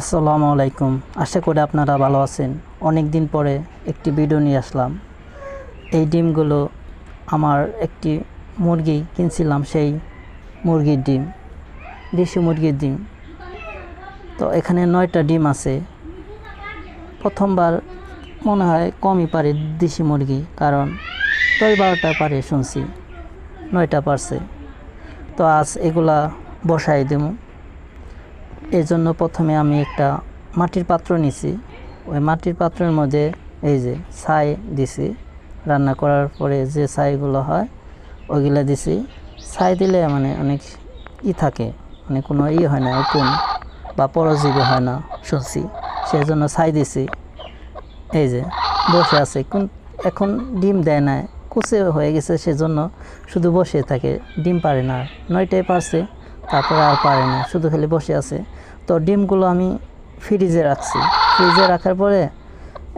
আসসালামু আলাইকুম। আশা করি আপনারা ভালো আছেন। অনেক দিন পরে একটি ভিডিও নিয়ে আসলাম। এই ডিমগুলো আমার একটি মুরগি কিনছিলাম, সেই মুরগির ডিম, দেশি মুরগির ডিম। তো এখানে নয়টা ডিম আছে। প্রথমবার মনে হয় কমই পারে দেশি মুরগি, কারণ দশ বারোটা পারে শুনছি, নয়টা পারছে। তো আজ এগুলা বসাই দেবো। জন্য প্রথমে আমি একটা মাটির পাত্র নিছি। ওই মাটির পাত্রের মধ্যে এই যে ছাই দিছি। রান্না করার পরে যে ছাইগুলো হয়, ওইগুলো দিছি। ছাই দিলে মানে অনেক ই থাকে মানে কোনো ই হয় না, উকুন বা পরজীবী হয় না শুনছি। সেই জন্য ছাই দিছি। এই যে বসে আছে, কোন এখন ডিম দেয় না কুচে হয়ে গেছে, সেজন্য শুধু বসে থাকে, ডিম পারে না। নয়টায় পারছে। তারপরে আর পারে না, শুধু খালি বসে আছে। তো ডিমগুলো আমি ফ্রিজে রাখছি। ফ্রিজে রাখার পরে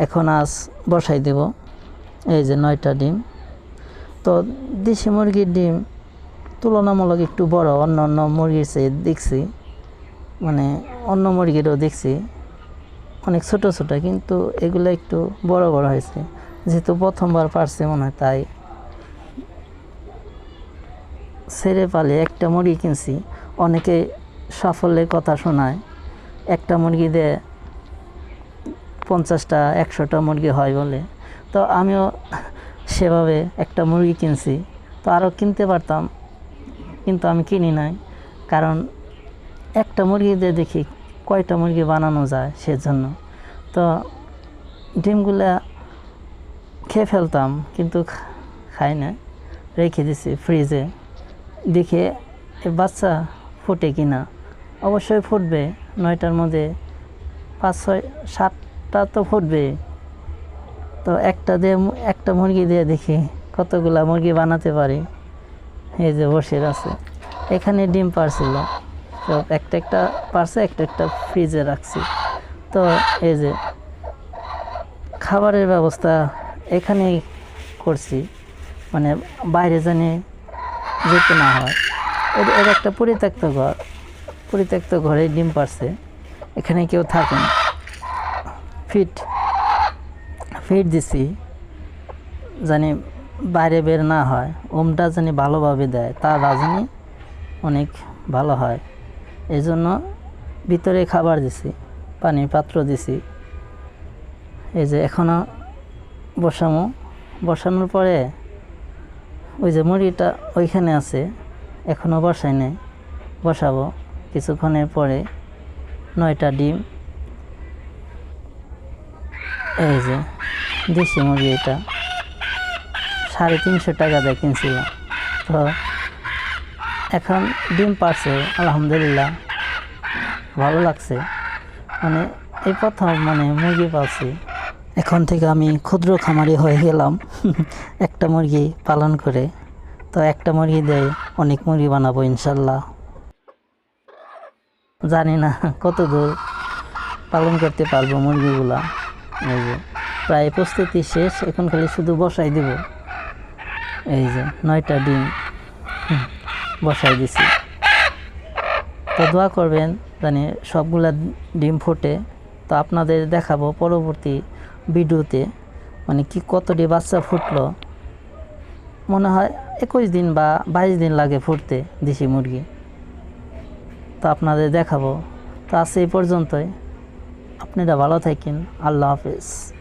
এখন আজ বসাই দেব। এই যে নয়টা ডিম। তো দেশি মুরগির ডিম তুলনামূলক একটু বড়, অন্য অন্য মুরগির চেয়ে দেখছি। মানে অন্য মুরগিরও দেখছি। অনেক ছোট ছোট, কিন্তু এগুলো একটু বড় বড় হয়েছে। যেহেতু প্রথমবার পারছে মনে হয়, তাই ছেড়ে পালে একটা মুরগি কিনছি। অনেকে সাফল্যের কথা শোনায়। একটা মুরগি দিয়ে পঞ্চাশটা, একশোটা মুরগি হয় বলে। তো আমিও সেভাবে একটা মুরগি কিনছি। তো আরও কিনতে পারতাম, কিন্তু আমি কিনি নাই। কারণ একটা মুরগি দিয়ে দেখি কয়টা মুরগি বানানো যায় সেজন্য। তো ডিমগুলা খেয়ে ফেলতাম, কিন্তু খাই না রেখে দিছি ফ্রিজে। দেখে বাচ্চা ফুটে কিনা অবশ্যই ফুটবে, নয়টার মধ্যে পাঁচ, ছয়, সাতটা তো ফুটবে। তো একটা দিয়ে একটা মুরগি দিয়ে দেখি কতগুলা মুরগি বানাতে পারি। এই যে বসে আছে। এখানে ডিম পারছিল। সব একটা একটা পারছে, একটা একটা ফ্রিজে রাখছি। তো এই যে খাবারের ব্যবস্থা এখানেই করছি। মানে বাইরে জানি যেতে না হয়। এর একটা পরিত্যক্ত ঘর। পরিত্যক্ত ঘরে ডিম পারছে এখানে কেউ থাকে ফিট। ফিট দিছি। জানি বাইরে বের না হয়। ওমটা জানি ভালোভাবে দেয়। তার রাজনী অনেক ভালো হয়। এই জন্য ভিতরে খাবার দিছি। পানির পাত্র দিছি। এই যে এখনও বসামো। বসানোর পরে ওই যে মুরগিটা ওইখানে আছে। এখনও বসাই নাই। বসাবো। কিছুক্ষণের পরে নয়টা ডিম। এই যে, দেশি মুরগি এটা। সাড়ে তিনশো টাকা দিয়ে কিনছিলাম তো এখন ডিম পারছে, আলহামদুলিল্লাহ। ভালো লাগছে। মানে এই প্রথম মানে মুরগি পাচ্ছি এখন থেকে আমি ক্ষুদ্র খামারি হয়ে গেলাম। একটা মুরগি পালন করে। তো একটা মুরগি দেয় অনেক মুরগি বানাবো ইনশাল্লাহ। জানি না, কত দূর পালন করতে পারব মুরগিগুলা। এই যে, প্রায় প্রস্তুতি শেষ, এখন খালি শুধু বসাই দিব। এই যে, নয়টা ডিম। বসাই দিছি। তো দোয়া করবেন জানি সবগুলা ডিম ফোটে। তো আপনাদের দেখাবো পরবর্তী ভিডিওতে মানে কি কতটি বাচ্চা ফুটলো। মনে হয় একুশ দিন বা বাইশ দিন লাগে ফুটতে দেশি মুরগি। তো আপনাদের দেখাবো। তো আজ এই পর্যন্তই। আপনারা ভালো থাকেন। আল্লাহ হাফেজ।